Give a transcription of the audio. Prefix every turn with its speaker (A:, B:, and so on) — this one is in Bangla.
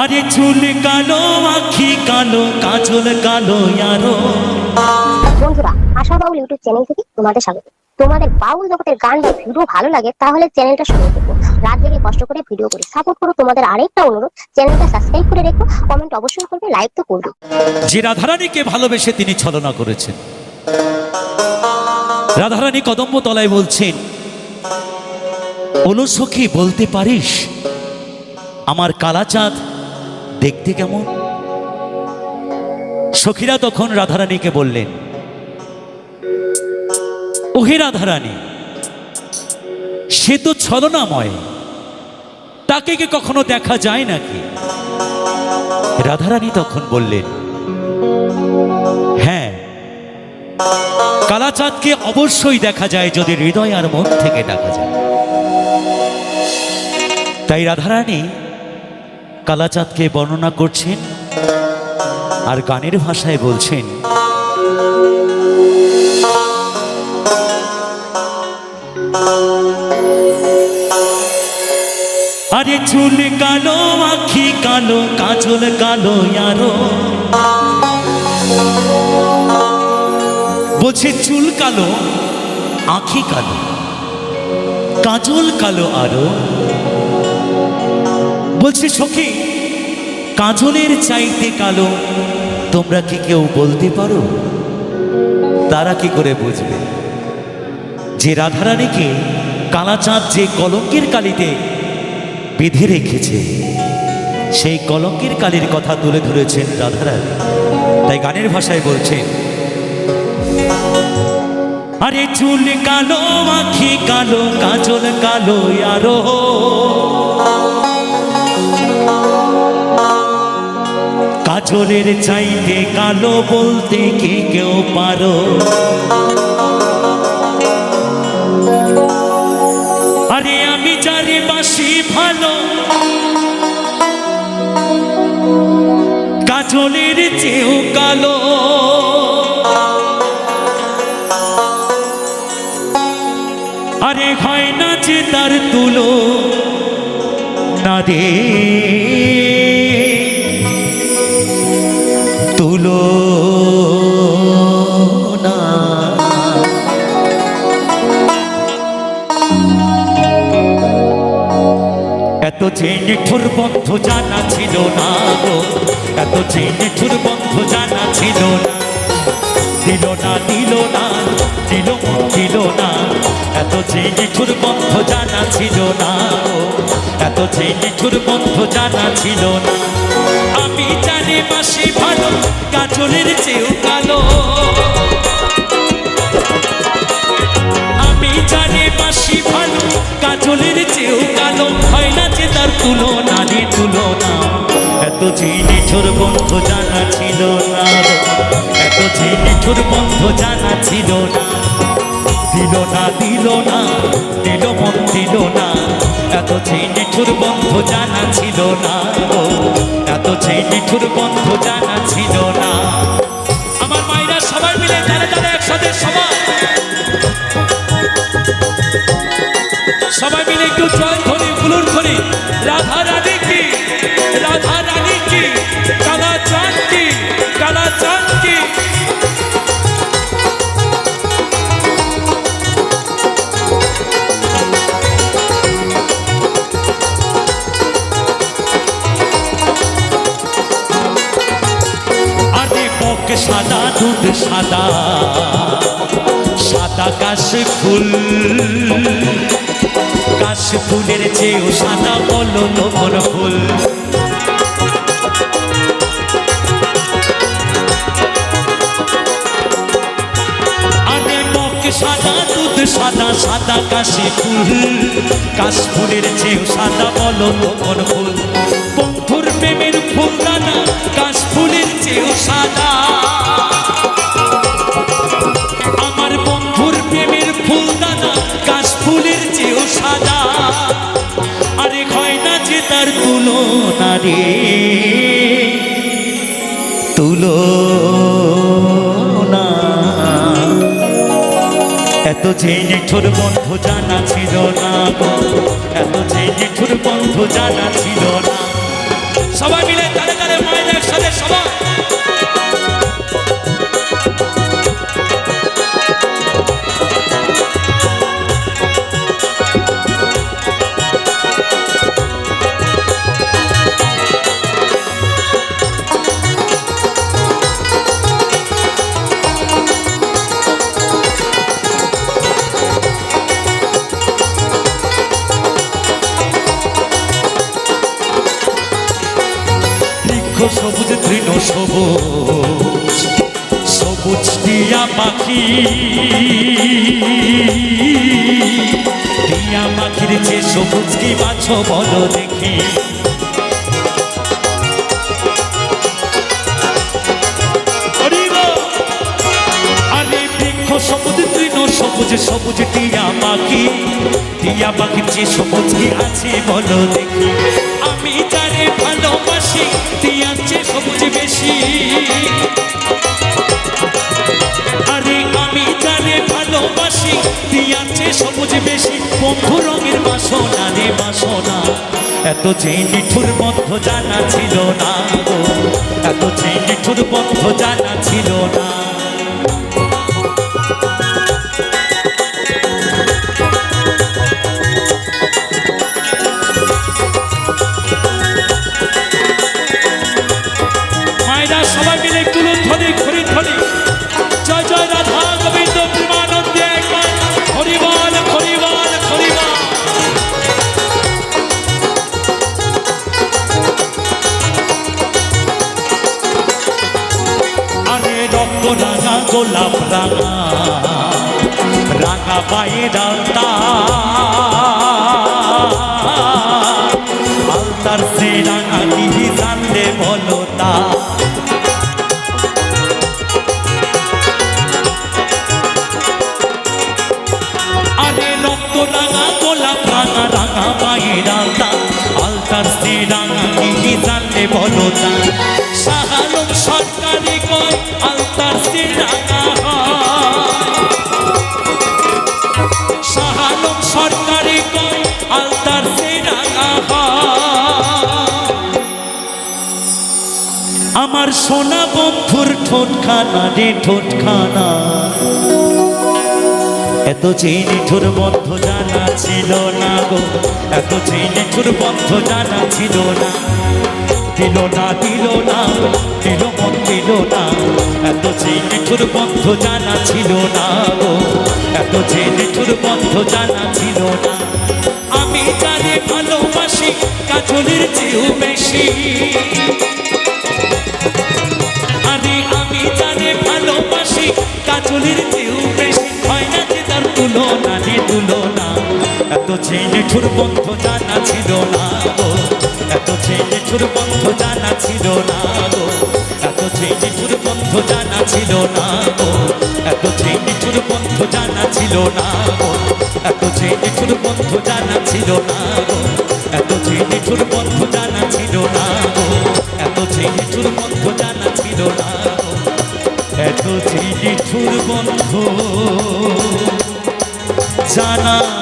A: আরে চুল কালো আখি কালো কাজল কালো আরও
B: বন্ধুরা আশা বাউল ইউটিউব চ্যানেল থেকে তোমাদের স্বাগত। তোমাদের বাউল জগতের গান বা ভিডিও ভালো লাগে তাহলে চ্যানেলটা শুরু দেখো রাত জেগে কষ্ট করে ভিডিও করি। সাপোর্ট করো তোমাদের আরেকটা অনুরোধ চ্যানেলটা সাবস্ক্রাইব করে রেখো কমেন্ট অবশ্যই করবে লাইক তো করবে
A: যে রাধারানীকে ভালোবেসে তিনি ছলনা করেছেন। রাধারানী কদম্ব তলায় বলছেন ওলো সখী বলতে পারিস আমার কালাচাঁদ দেখতে কেমন? সখীরা তখন রাধারানীকে বললেন, ওহে রাধারানী, সে তো ছলনাময়। তাকে কি কখনো দেখা যায় নাকি? রাধারানী তখন বললেন হ্যাঁ কালাচাঁদকে অবশ্যই দেখা যায় যদি হৃদয় আর মন থেকে ডাকা যায়। তাই রাধারানী কালাচাঁদকে বর্ণনা করছেন আর গানের ভাষায় বলছেন, আরে চুল কালো, আখি কালো, কাজল কালো আরও বলছে, চুল কালো, আখি কালো, কাজল কালো আরও। বলছে, সখী, কাজলের চাইতে কালো, তোমরা কি কেউ বলতে পারো? তারা কি করে বুঝবে? যে রাধারানীকে কালাচাঁদ যে কলঙ্কের কালিতে বেঁধে রেখেছে, সেই কলঙ্কের কালির কথা তুলে ধরেছেন রাধারানী। তাই গানের ভাষায় বলছেন, আরে চুল কালো, আখি কালো, কাজল কালো আরও কাজলের চাইতে কালো বলতে কি কেউ পারো? আরে আমি জানি বাসি ভালো, কাজলের চেয়েও কালো। আরে হয় না যে তার তুলো না রে যে নিঠুর বন্ধ জানা ছিল না গো। এত যে নিঠুর বন্ধ জানা ছিল না। দিল না দিল না, দিল দিল না। এত যে নিঠুর বন্ধ জানা ছিল না গো। এত যে নিঠুর বন্ধ জানা ছিল না। আমি জানি বাসি ভালো কাজলের চেয়েও কালো। তুলনা রে তুলনা। এত যে নিঠুর বন্ধ জানা ছিল না এত যে নিঠুর বন্ধ জানা ছিল না। দিল না দিল না, দিল মন দিল না। এত যে নিঠুর বন্ধ জানা ছিল না এত যে নিঠুর বন্ধ জানা ছিল না। দুধ সাদা সাদা কাশ ফুল। কাশ ফুলের চেয়েও সাদা বলো লোমর ফুল। সাদা, দুধ সাদা সাদা কাশি ফুল। কাশ ফুলের চেয়েও সাদা বলো লোমর ফুল। বন্ধুর প্রেমের ফুল দানা কাশ ফুলের চেয়েও সাদা। তুলনা তুল এত যে নিঠুর বন্ধ জানা ছিল না এত যে নিঠুর বন্ধ জানা ছিল না। সবাই মিলে তাদের তাদের মায়ের একসাথে সবাই। সবুজ সবুজ টিয়া পাখি। টিয়া পাখির যে সবুজ কি বাছ বলো দেখি। সবুজ, তৃণ সবুজ সবুজ টিয়া পাখি। টিয়া পাখির যে সবুজ কি আছে বলো দেখি। আমি যারে ভালোবাসি বেশি আরে আমি যারে ভালোবাসি চেয়ে সবুজ বেশি, বন্ধু রঙের বাসনা রে বাসনা। এত যে নিঠুর বন্ধ জানা ছিল না এত যে নিঠুর বন্ধ জানা গোলাপ রাঙা রাঙা পায়ের আলতা শাহালম সরকারি আলতার আমার সোনা বন্ধুর ঠোঁটখানা রে ঠোঁটখানা। এত চিনি ঠুর বন্ধ জানা ছিল না গো, এত চিনি ঠুর বন্ধ জানা ছিল না। দিল না দিল না, দিল মন দিল না। এত চিনি ঠুর বন্ধ জানা ছিল না গো, এত ঠুর বন্ধ জানা ছিল না। আমি জানে ভালোবাসি, কাজলের চেয়েও বেশি। আরে আমি জানে ভালোবাসি, কাজলের চেয়েও বেশি। হয় না যে তার তুলনা রে তুলনা। এত ঠুর বন্ধ জানা ছিল না। ছেলে ঠুর বন্ধ জানা ছিল না গো। এত ছেলে ঠুর বন্ধ জানা ছিল না গো। এত ছেলে ঠুর বন্ধ জানা ছিল না গো। এত ছেলে ঠুর বন্ধ জানা ছিল না গো। এত ছেলে বন্ধ জানা ছিল না গো। এত ছেলে বন্ধ জানা ছিল না এত ছেলে বন্ধ জানা